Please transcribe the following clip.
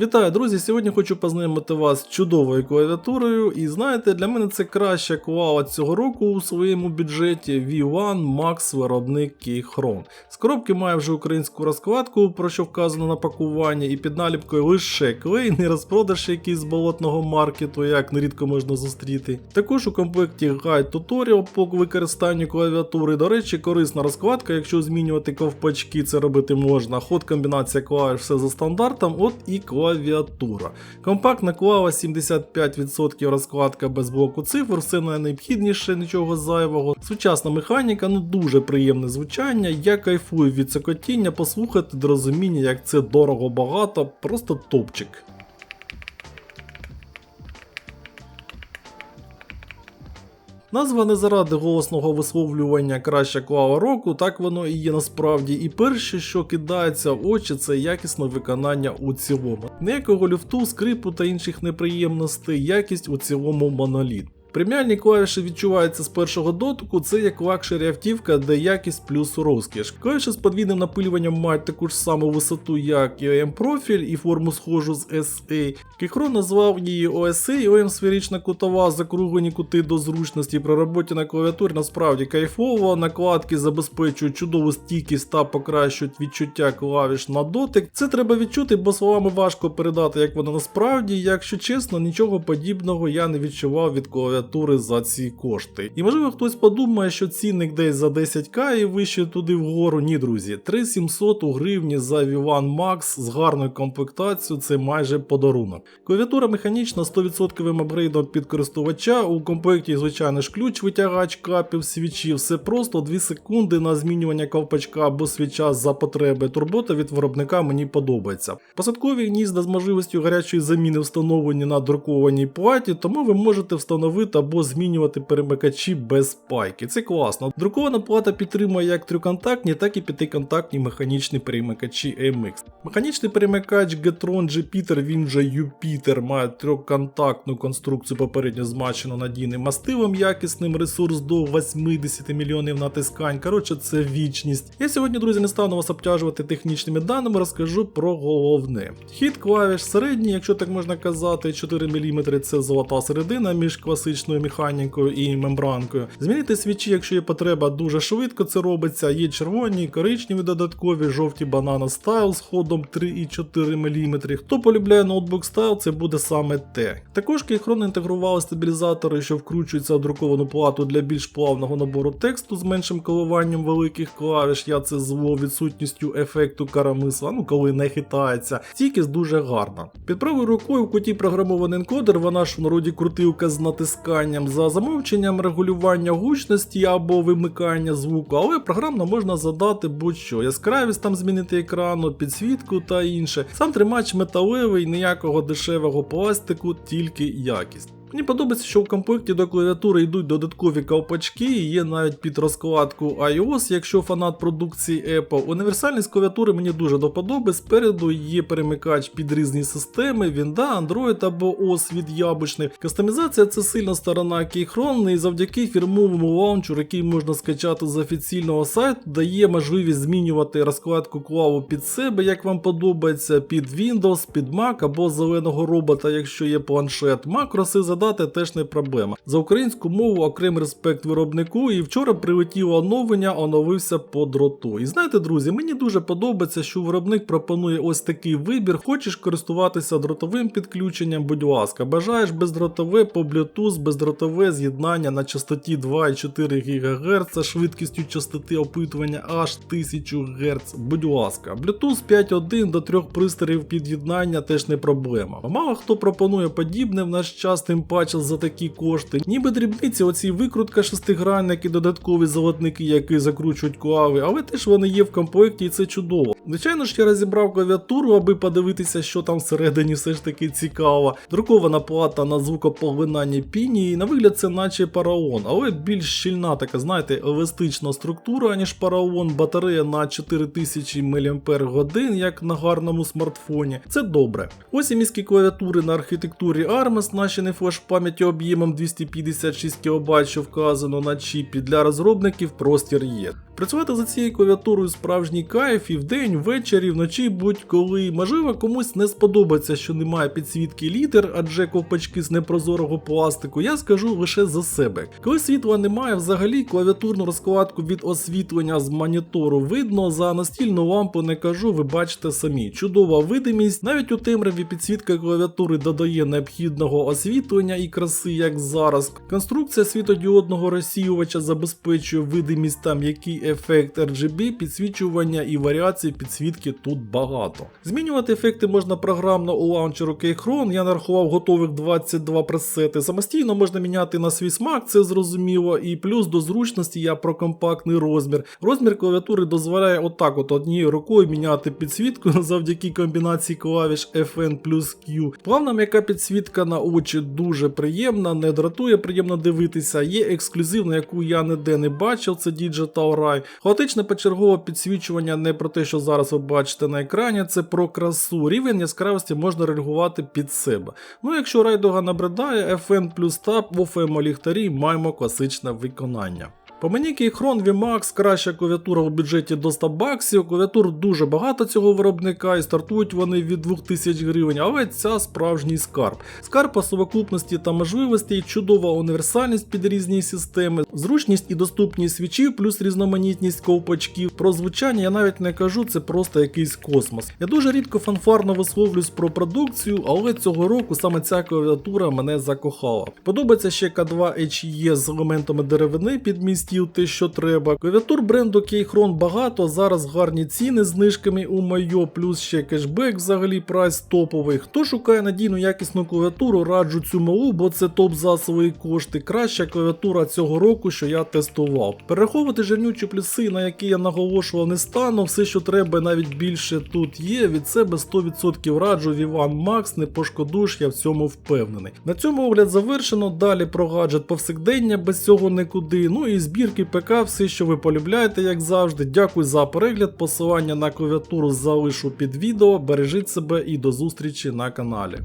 Вітаю, друзі! Сьогодні хочу познайомити вас з чудовою клавіатурою. І знаєте, для мене це краща клава цього року у своєму бюджеті V1 Max виробник Keychron. З коробки має вже українську розкладку, про що вказано на пакуванні, і під наліпкою лише клей, не розпродаж якийсь з болотного маркету, як нерідко можна зустріти. Також у комплекті гайд туторіал по використанню клавіатури. До речі, корисна розкладка, якщо змінювати ковпачки, це робити можна. Ход комбінація клавіш все за стандартом, от і клавіатура. Компактна клава 75% розкладка без блоку цифр, все найнеобхідніше, нічого зайвого. Сучасна механіка, ну дуже приємне звучання. Я кайфую від цокотіння, послухати до розуміння, як це дорого багато, просто топчик. Назва не заради голосного висловлювання краща клава року, так воно і є насправді. І перше, що кидається в очі, це якісне виконання у цілому. Ніякого люфту, скрипу та інших неприємностей, якість у цілому моноліт. Преміальні клавіші відчуваються з першого дотику, це як лакшері автівка, де якість плюс розкіш. Клавіші з подвійним напилюванням мають таку ж саму висоту, як і OM профіль, і форму схожу з SA. Кіхрон назвав її OSA, OM сферична кутова, закруглені кути до зручності при роботі на клавіатурі насправді кайфово. Накладки забезпечують чудову стійкість та покращують відчуття клавіш на дотик. Це треба відчути, бо словами важко передати, як воно насправді. Якщо чесно, нічого подібного я не відчував від клавіатури за ці кошти. І можливо хтось подумає, що цінник десь за 10к і вище туди вгору. Ні, друзі, 3700 у гривні за V1 Max з гарною комплектацією це майже подарунок. Клавіатура механічна 100% апгрейдом під користувача. У комплекті, звичайно ж, ключ, витягач капів, свічів. Все просто 2 секунди на змінювання ковпачка або свіча за потреби. Турбота від виробника мені подобається. Посадкові гнізда з можливістю гарячої заміни встановлені на друкованій платі, тому ви можете встановити або змінювати перемикачі без пайки. Це класно. Друкована плата підтримує як триконтактні, так і п'ятиконтактні механічні перемикачі AMX. Механічний перемикач Getron Jupiter, він же Jupiter, має трьохконтактну конструкцію попередньо змачену надійним мастилом якісним, ресурс до 80 мільйонів натискань. Коротше, це вічність. Я сьогодні, друзі, не стану вас обтяжувати технічними даними, розкажу про головне. Хід клавіш середній, якщо так можна казати, 4 мм це золота середина між класичною механікою і мембранкою. Змінити свічі, якщо є потреба, дуже швидко це робиться. Є червоні, коричневі додаткові, жовті банана стайл з ходом 3,4 мм. Хто полюбляє ноутбук стайл, це буде саме те. Також Keychron інтегрували стабілізатори, що вкручуються в друковану плату для більш плавного набору тексту з меншим коливанням великих клавіш. Я це звов відсутністю ефекту карамисла, ну коли не хитається. Стійкість дуже гарна. Під правою рукою в куті програмований енкодер, вона ж в народі крутилка з натисканням за замовченням регулювання гучності або вимикання звуку, але програмно можна задати будь-що. Яскравість там змінити екрану, підсвітку та інше. Сам тримач металевий, ніякого дешевого пластику, тільки якість. Мені подобається, що в комплекті до клавіатури йдуть додаткові ковпачки і є навіть під розкладку iOS, якщо фанат продукції Apple. Універсальність клавіатури мені дуже до подоби. Спереду є перемикач під різні системи, Вінда, Android або OS від яблучних. Кастомізація це сильна сторона Keychron, і завдяки фірмовому лаунчеру, який можна скачати з офіційного сайту, дає можливість змінювати розкладку клаву під себе, як вам подобається, під Windows, під Mac або зеленого робота, якщо є планшет. Макроси задати теж не проблема. За українську мову окремий респект виробнику, і вчора прилетіло оновлення, оновився по дроту. І знаєте, друзі, мені дуже подобається, що виробник пропонує ось такий вибір. Хочеш користуватися дротовим підключенням, будь ласка, бажаєш бездротове по Bluetooth, бездротове з'єднання на частоті 2,4 ГГц, швидкістю частоти опитування аж 1000 Гц. Будь ласка, Bluetooth 5.1 до трьох пристроїв під'єднання теж не проблема. Мало хто пропонує подібне в наш час, тим паче за такі кошти. Ніби дрібниці, оці викрутка шестигранники, додаткові золотники, які закручують клави, але теж вони є в комплекті і це чудово. Звичайно ж, я розібрав клавіатуру, аби подивитися, що там всередині все ж таки цікаво. Друкована плата на звукопоглинанні піні, і на вигляд це наче параон, але більш щільна така, знаєте, еластична структура, ніж параон, батарея на 4000 мАч, як на гарному смартфоні. Це добре. Ось і міські клавіатури на архітектурі ARM, оснащені флеш пам'яті об'ємом 256 кБ, що вказано на чіпі, для розробників простір є. Працювати за цією клавіатурою справжній кайф і вдень, ввечері, вночі будь-коли. Можливо, комусь не сподобається, що немає підсвітки літер, адже ковпачки з непрозорого пластику. Я скажу лише за себе. Коли світла немає, взагалі клавіатурну розкладку від освітлення з монітору видно. За настільну лампу не кажу, ви бачите самі. Чудова видимість. Навіть у темряві підсвітка клавіатури додає необхідного освітлення і краси, як зараз. Конструкція світодіодного розсіювача забезпечує видимість та м'який ефект RGB, підсвічування і варіацій підсвітки тут багато. Змінювати ефекти можна програмно у лаунчеру Keychron, я нарахував готових 22 пресети. Самостійно можна міняти на свій смак, це зрозуміло. І плюс до зручності я про компактний розмір. Розмір клавіатури дозволяє отак от однією рукою міняти підсвітку завдяки комбінації клавіш FN плюс Q. Плавна м'яка підсвітка на очі дуже приємна, не дратує, приємно дивитися. Є ексклюзивна, яку я ніде не бачив, це Digital Rai. Хаотичне почергове підсвічування не про те, що зараз ви бачите на екрані, це про красу. Рівень яскравості можна реагувати під себе. Ну, якщо райдуга набридає, FN плюс тап в ОФМ ліхтарі маємо класичне виконання. По мені Keychron VMAX краща клавіатура у бюджеті до 100 баксів. Клавіатур дуже багато цього виробника і стартують вони від 2000 гривень, але ця справжній скарб. Скарб по совокупності та можливостей, чудова універсальність під різні системи, зручність і доступність свічів, плюс різноманітність ковпачків. Про звучання я навіть не кажу, це просто якийсь космос. Я дуже рідко фанфарно висловлюсь про продукцію, але цього року саме ця клавіатура мене закохала. Подобається ще K2 HE з елементами деревини під місць стіл те, що треба. Клавіатур бренду Keychron багато, зараз гарні ціни з знижками у Майо, плюс ще кешбек, взагалі прайс топовий. Хто шукає надійну якісну клавіатуру, раджу цю малу, бо це топ за свої кошти. Краща клавіатура цього року, що я тестував. Перераховувати жирнючі плюси, на які я наголошував, не стану. Все, що треба, навіть більше тут є. Від себе 100% раджу Vivan Max, не пошкодуєш, я в цьому впевнений. На цьому огляд завершено. Далі про гаджет повсякдення, без цього нікуди. Ну і збір збірки ПК, все, що ви полюбляєте, як завжди. Дякую за перегляд. Посилання на клавіатуру залишу під відео. Бережіть себе і до зустрічі на каналі.